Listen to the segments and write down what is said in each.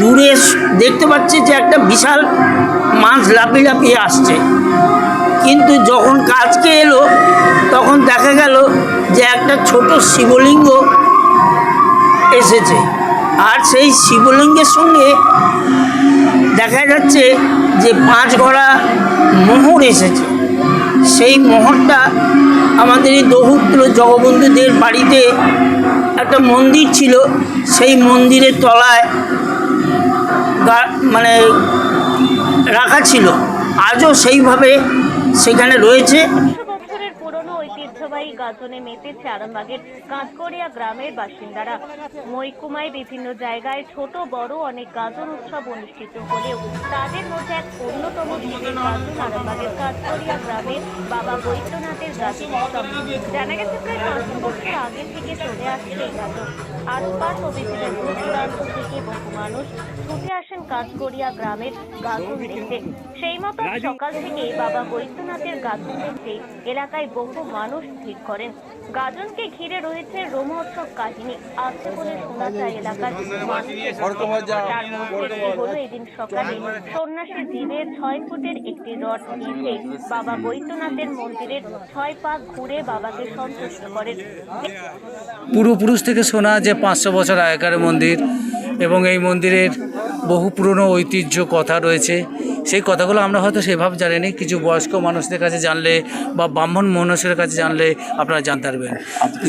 দূরে দেখতে পাচ্ছি যে একটা বিশাল মাছ লাফিয়ে লাফিয়ে আসছে। কিন্তু যখন কাজকে এলো, তখন দেখা গেল যে একটা ছোট শিবলিঙ্গ এসেছে। আর সেই শিবলিঙ্গের সঙ্গে দেখা যাচ্ছে যে পাঁচ গড়া মোহর এসেছে। সেই মোহরটা আমাদের এই দৌহুত্র জগবন্ধুদের বাড়িতে একটা মন্দির ছিল। সেই মন্দিরের তলায় মানে রাখা ছিল। আজও সেইভাবে সেখানে রয়েছে। পুরনো ঐতিহ্যবাহী গাজনে মেতেছে আরামবাগের গ্রামের বাসিন্দারা। বিভিন্ন জায়গায় ছোট, বড় অনেক গাজন উৎসব অনুষ্ঠিত তাদের মধ্যে এক অন্যতম আরামবাগের গ্রামের বাবা বৈদ্যনাথের থেকে চলে মানুষ ছুটে আসেন কাঁচকড়িয়া গ্রামের গাজন দেখতে সেই মতো সকাল থেকে বাবা বৈদ্যনাথের গাজন দেখতে এলাকায় বহু মানুষ ভিড় করেন। গাজনকে ঘিরে রয়েছে রোমহর্ষক কাহিনী। আছে বলে শোনা যায় এলাকার মানুষের তার মধ্যে হলো এদিন সকালে। সন্ন্যাসী জীবের ছয় ফুটের একটি রড নিয়ে বাবা বৈদ্যনাথের মন্দিরের ছয় পাক ঘুরে বাবাকে সন্তুষ্ট করেন। পূর্বপুরুষ থেকে শোনা যে পাঁচশো বছর আগেকার মন্দির এবং এই মন্দিরের বহু পুরনো ঐতিহ্য কথা রয়েছে। সেই কথাগুলো আমরা হয়তো সেভাবে জানিনি। কিছু বয়স্ক মানুষদের কাছে জানলে বা ব্রাহ্মণ মনুষ্যের কাছে জানলে আপনারা জানতে পারবেন। আজকে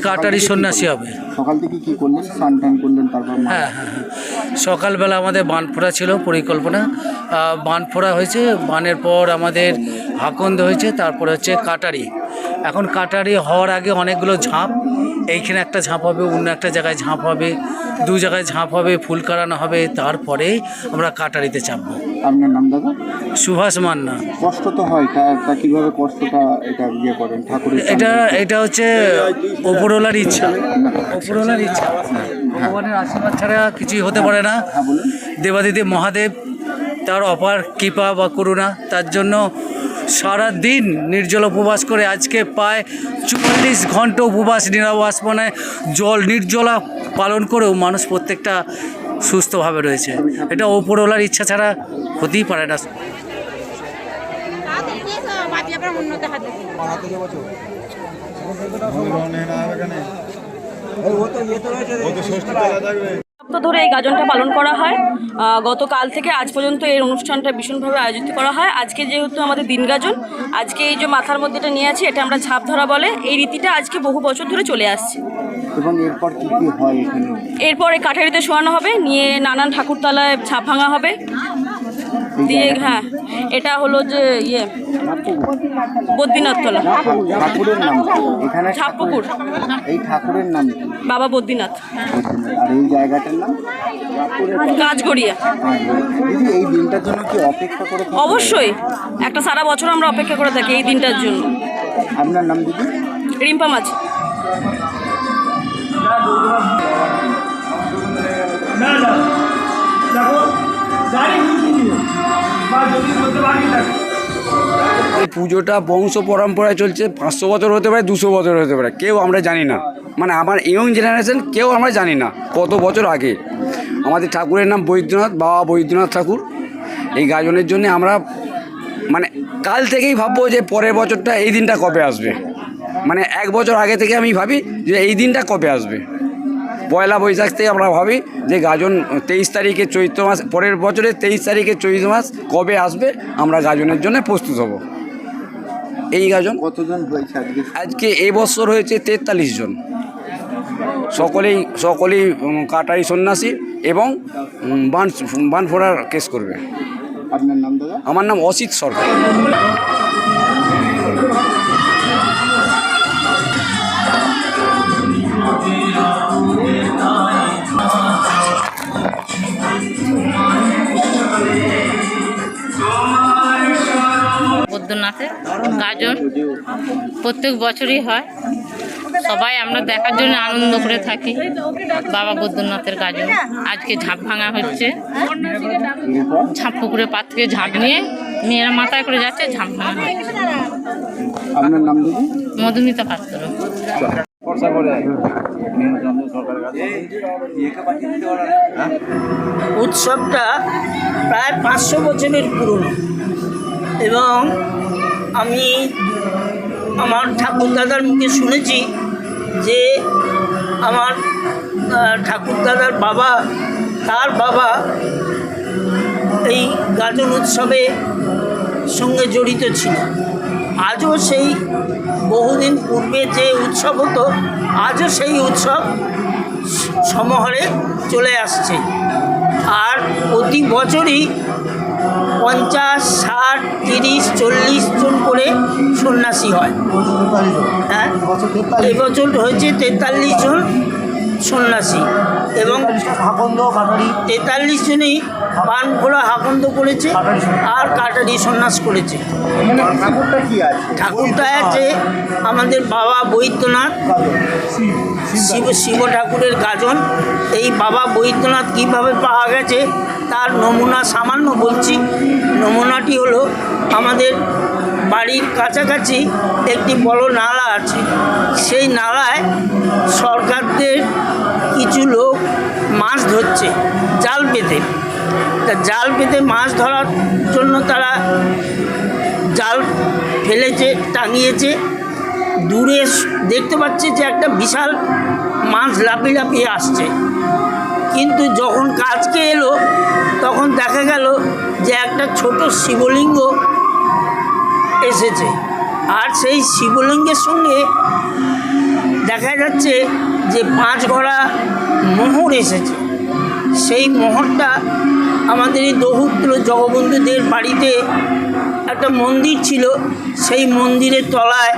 কাটারি সন্ন্যাসী হবে। সকাল থেকে কি করলেন? স্নান টান করলেন তারপর হ্যাঁ হ্যাঁ হ্যাঁ। সকালবেলা আমাদের বান ফোড়া ছিল পরিকল্পনা। আহ, বান ফোড়া হয়েছে বানের পর আমাদের হাকন্দ হয়েছে তারপর হচ্ছে কাটারি। এখন কাটারি হওয়ার আগে অনেকগুলো ঝাঁপ এইখানে একটা ঝাঁপ হবে অন্য একটা জায়গায় ঝাঁপ হবে। দু জায়গায় ঝাঁপ হবে ফুল কাটানো হবে তারপরে আমরা কাটারিতে চাপবো। আপনার নাম দাদা? সুভাষ মান্না। কষ্ট তো হয় তা কীভাবে কষ্টটা এটা ইয়ে করেন ঠাকুরের এটা এটা হচ্ছে ওপরওয়ালার ইচ্ছা। ওপরওয়ালার ইচ্ছা। ভগবানের আশীর্বাদ ছাড়া কিছুই হতে পারে না। হ্যাঁ দেবাদিদেব মহাদেব তার অপার কৃপা বা করুণা তার জন্য সারা দিন নির্জল উপবাস করে আজকে প্রায় চুয়াল্লিশ ঘণ্টা উপবাস নিরাবাস মানে জল নির্জলা পালন করেও মানুষ প্রত্যেকটা সুস্থভাবে রয়েছে। এটা ওপরওয়ালার ইচ্ছা ছাড়া হতেই পারে না। বাকি আপনার উন্নত হাতে সপ্তাহ ধরে এই গাজনটা পালন করা হয়। গতকাল থেকে আজ পর্যন্ত এই অনুষ্ঠানটা ভীষণভাবে আয়োজিত করা হয়। আজকে যেহেতু আমাদের দিন গাজন আজকে এই যে মাথার মধ্যে এটা নিয়ে আছি এটা আমরা ছাপ ধরা বলে এই রীতিটা আজকে বহু বছর ধরে চলে আসছে। এবং এরপর কি কি হয় এখানে? এরপরে কাঠারিতে শোয়ানো হবে নিয়ে নানান ঠাকুরতলায় ছাপ ভাঙা হবে। দিয়ে হ্যাঁ এটা হলো যে ইয়ে বদ্রীনাথতলা। ঠাকুরের নাম এখানে ঠাকুর- এই ঠাকুরের নাম বাবা বদ্রীনাথ। আর এই জায়গাটার নাম? কাজগড়িয়া এই দিনটার জন্য কি অপেক্ষা করে অবশ্যই। একটা সারা বছর আমরা অপেক্ষা করে থাকি এই দিনটার জন্য। আপনার নাম দিদি? রিম্পা মাছ পুজোটা বংশ পরম্পরায় চলছে, পাঁচশো বছর হতে পারে, দুশো বছর হতে পারে, কেউ আমরা জানি না। মানে আমার ইয়ং জেনারেশন কেউ আমরা জানি না, কত বছর আগে। আমাদের ঠাকুরের নাম বৈদ্যনাথ, বাবা বৈদ্যনাথ ঠাকুর। এই গাজনের জন্য আমরা মানে কাল থেকেই ভাববো যে পরের বছরটা এই দিনটা কবে আসবে। মানে এক বছর আগে থেকে আমি ভাবি যে এই দিনটা কবে আসবে। পয়লা বৈশাখ থেকে আমরা ভাবি যে গাজন তেইশ তারিখে চৈত্র মাস, পরের বছরের তেইশ তারিখে চৈত্র মাস কবে আসবে, আমরা গাজনের জন্য প্রস্তুত হব। এই গাজন কতজন হয়েছে আজকে? এবছর হয়েছে তেতাল্লিশ জন। সকলেই সকলেই কাটারি সন্ন্যাসী এবং বান বান ফোড়ার কেস করবে। আপনার নাম দাদা? আমার নাম অসিত সরকার। বৈদ্যনাথের গাজন প্রত্যেক বছরই হয়। সবাই আমরা দেখার জন্য আনন্দ করে থাকি। বাবা বৈদ্যনাথের গাজন। আজকে ঝাঁপ ভাঙা হচ্ছে। ঝাঁপ পুকুরে পাত থেকে ঝাঁপ নিয়ে মেয়েরা মাথায় করে যাচ্ছে ঝাঁপ ভাঙা হচ্ছে। আপনার নাম দিদি মধুমিতা পাত্র। উৎসবটা প্রায় পাঁচশো বছরের পুরনো। এবং আমি আমার ঠাকুরদাদার মুখে শুনেছি যে আমার আহ, ঠাকুরদাদার বাবা তার বাবা এই গাজন উৎসবে সঙ্গে জড়িত ছিল। আজও সেই বহুদিন পূর্বে যে উৎসব হতো আজও সেই উৎসব সমহারে চলে আসছে। আর প্রতি বছরই পঞ্চাশ ষাট তিরিশ চল্লিশ জন করে সন্ন্যাসী হয়। হ্যাঁ? এবছর হয়েছে তেতাল্লিশ জন। সন্ন্যাসী এবং তেতাল্লিশ জনই পান ঘোড়া হাকন্দ করেছে আর কাটারি সন্ন্যাস করেছে। ঠাকুরটা আছে আমাদের বাবা বৈদ্যনাথ, শিব শিব ঠাকুরের গাজন। এই বাবা বৈদ্যনাথ কীভাবে পাওয়া গেছে তার নমুনা সামান্য বলছি। নমুনাটি হলো আমাদের বাড়ির কাছাকাছি একটি বড় নালা আছে। সেই নালায় সরকারদের কিছু লোক মাছ ধরছে, জাল পেতে। তা জাল পেতে মাছ ধরার জন্য তারা জাল ফেলেছে, টাঙিয়েছে। দূরে দেখতে পাচ্ছে যে একটা বিশাল মাছ লাফিয়ে লাফিয়ে আসছে। কিন্তু যখন কাজকে এলো, তখন দেখা গেল যে একটা ছোট শিবলিঙ্গ এসেছে। আর সেই শিবলিঙ্গের সঙ্গে দেখা যাচ্ছে যে পাঁচ গড়া মোহর এসেছে। সেই মোহরটা আমাদের এই দৌত্র জগবন্ধুদের বাড়িতে একটা মন্দির ছিল। সেই মন্দিরের তলায়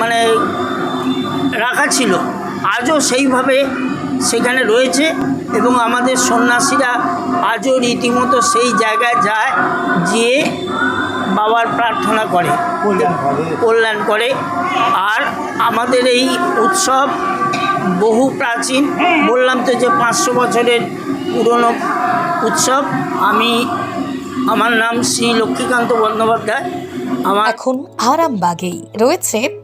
মানে রাখা ছিল। আজও সেইভাবে সেখানে রয়েছে এবং আমাদের সন্ন্যাসীরা আজও রীতিমতো সেই জায়গায় যায় গিয়ে বাবার প্রার্থনা করে। কল্যাণ করে। আর আমাদের এই উৎসব বহু প্রাচীন। বললাম তো যে পাঁচশো বছরের পুরনো উৎসব। আমি আমার নাম শ্রী লক্ষ্মীকান্ত বন্দ্যোপাধ্যায়। আমার এখন আরামবাগেই রয়েছে